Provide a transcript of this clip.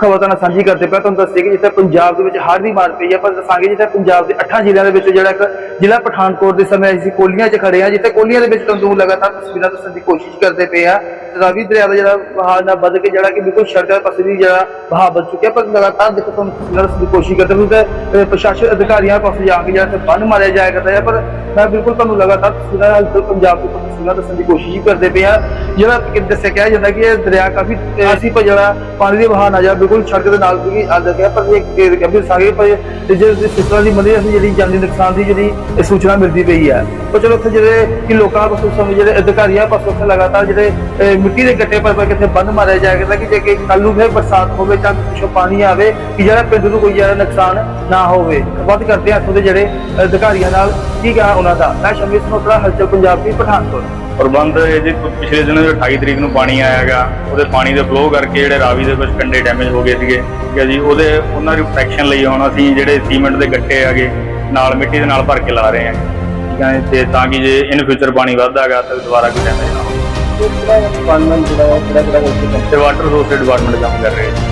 ਖਬਰ ਤਾਂ ਸਾਂਝੀ ਕਰਦੇ ਪਿਆ, ਤੁਹਾਨੂੰ ਦੱਸਦੇ ਕਿ ਜਿੱਥੇ ਪੰਜਾਬ ਦੇ ਵਿੱਚ ਹੜ੍ਹ ਦੀ ਮਾਰ ਪਈ ਹੈ ਪਰ ਦੱਸਾਂਗੇ ਜਿੱਥੇ ਪੰਜਾਬ ਦੇ ਅੱਠਾਂ ਜ਼ਿਲ੍ਹਿਆਂ ਦੇ ਵਿੱਚ ਜਿਹੜਾ ਇੱਕ ਜ਼ਿਲ੍ਹਾ ਪਠਾਨਕੋਟ ਦੇ ਸਮੇਂ ਅਸੀਂ ਕੋਲੀਆਂ 'ਚ ਖੜੇ ਹਾਂ, ਜਿੱਥੇ ਕੋਲੀਆਂ ਦੇ ਵਿੱਚ ਤੁਹਾਨੂੰ ਲਗਾਤਾਰ ਤਸਵੀਰਾਂ ਦੱਸਣ ਦੀ ਕੋਸ਼ਿਸ਼ ਕਰਦੇ ਪਏ ਆ। ਰਾਵੀ ਦਰਿਆ ਦਾ ਜਿਹੜਾ ਵਹਾਅ ਨਾ ਵੱਧ ਕੇ ਜਿਹੜਾ ਕਿ ਬਿਲਕੁਲ ਸੜਕਾਂ ਦੇ ਪਾਸੇ ਵੀ ਜਿਹੜਾ ਵਹਾਅ ਵੱਧ ਚੁੱਕਿਆ ਪਰ ਲਗਾਤਾਰ ਦੇਖੋ ਤੁਹਾਨੂੰ ਤਸਵੀਰਾਂ ਦੱਸਣ ਦੀ ਕੋਸ਼ਿਸ਼ ਕਰਦੇ ਪਏ ਤੇ ਪ੍ਰਸ਼ਾਸਨ ਅਧਿਕਾਰੀਆਂ ਪਾਸੇ ਜਾ ਕੇ ਜਿਹੜਾ ਇੱਥੇ ਬੰਨ ਮਾਰਿਆ ਜਾਇਆ ਕਰਦਾ ਹੈ, ਪਰ ਮੈਂ ਬਿਲਕੁਲ ਤੁਹਾਨੂੰ ਲਗਾਤਾਰ ਤਸਵੀਰਾਂ ਪੰਜਾਬ ਤੋਂ ਤਸਵੀਰਾਂ ਦੱਸਣ ਦੀ ਕੋਸ਼ਿਸ਼ ਕਰਦੇ ਪਏ ਆ ਜਿਹੜਾ ਕਿ ਦੱਸਿਆ ਕਿਹਾ ਜਾਂਦਾ ਕਿ ਇਹ ਦਰਿਆ ਕਾਫੀ ਅਸੀਂ ਪਰ ਜਿਹੜਾ ਪਾਣੀ ਦੀ ਵਹਾਅ ਨਾ ਜਾ ਬਿਲਕੁਲ ਸੜਕ ਦੇ ਨਾਲ ਵੀ ਆ ਗਿਆ ਪਰ ਇਹ ਗੰਭੀਰ ਸਾਗੇ, ਪਰ ਤੇ ਜਿਹੜੇ ਸੂਚਨਾ ਦੀ ਮਦਦ ਅਸੀਂ ਜਿਹੜੀ ਜਾਨੀ ਨੁਕਸਾਨ ਦੀ ਜਿਹੜੀ ਸੂਚਨਾ ਮਿਲਦੀ ਪਈ ਹੈ। ਪਰ ਚਲੋ ਉੱਥੇ ਜਿਹੜੇ ਕਿ ਲੋਕਾਂ ਪਾਸੋਂ ਸਮੇਂ ਜਿਹੜੇ ਅਧਿਕਾਰੀਆਂ ਪਾਸੋਂ ਉੱਥੇ ਲਗਾਤਾਰ ਜਿਹੜੇ ਮਿੱਟੀ ਦੇ ਗੱਟੇ ਪਰ ਕਿੱਥੇ ਬੰਦ ਮਾਰਿਆ ਜਾਏਗਾ ਕਿ ਜੇ ਕਿ ਕੱਲ ਨੂੰ ਫਿਰ ਬਰਸਾਤ ਹੋਵੇ ਤਾਂ ਪਿੱਛੋਂ ਪਾਣੀ ਆਵੇ, ਕਿ ਜਿਹੜਾ ਪਿੰਡ ਨੂੰ ਕੋਈ ਜ਼ਿਆਦਾ ਨੁਕਸਾਨ ਨਾ ਹੋਵੇ। ਵੱਧ ਕਰਦੇ ਆ ਇੱਥੋਂ ਦੇ ਜਿਹੜੇ ਅਧਿਕਾਰੀਆਂ ਨਾਲ, ਕੀ ਕਹਾ ਉਹਨਾਂ ਦਾ? ਮੈਂ ਸ਼ਮੀਤ ਸਨੋਤਰਾ, ਹਲਚਲ ਪੰਜਾਬ ਦੀ ਪਠਾਨਕੋਟ। ਪ੍ਰਬੰਧ ਇਹ ਜੀ ਪਿਛਲੇ ਦਿਨਾਂ ਦੇ 28 ਤਰੀਕ ਨੂੰ ਪਾਣੀ ਆਇਆਗਾ ਉਹਦੇ ਪਾਣੀ ਦੇ ਫਲੋ ਕਰਕੇ ਜਿਹੜੇ ਰਾਵੀ ਦੇ ਕੁਝ ਕੰਡੇ ਡੈਮੇਜ ਹੋ ਗਏ ਸੀਗੇ। ਠੀਕ ਹੈ ਜੀ ਉਹਦੇ ਉਹਨਾਂ ਦੀ ਪ੍ਰੋਟੈਕਸ਼ਨ ਲਈ ਹੁਣ ਅਸੀਂ ਜਿਹੜੇ ਸੀਮੈਂਟ ਦੇ ਗੱਟੇ ਹੈਗੇ ਨਾਲ ਮਿੱਟੀ ਦੇ ਨਾਲ ਭਰ ਕੇ ਲਾ ਰਹੇ ਹਾਂ। ਠੀਕ ਹੈ ਤੇ ਤਾਂ ਕਿ ਜੇ ਇਨ ਫਿਊਚਰ ਪਾਣੀ ਵੱਧਦਾਗਾ ਤਾਂ ਦੁਬਾਰਾ ਕੋਈ ਡੈਮੇਜ ਨਾ ਹੋਵੇ। ਡਿਪਾਰਟਮੈਂਟ ਜਿਹੜਾ ਹੈ ਕਿਹੜਾ ਕਿਹੜਾ ਤੇ ਵਾਟਰ ਰਿਸੋਰਸ ਡਿਪਾਰਟਮੈਂਟ ਕੰਮ ਕਰ ਰਹੇ ਹੈ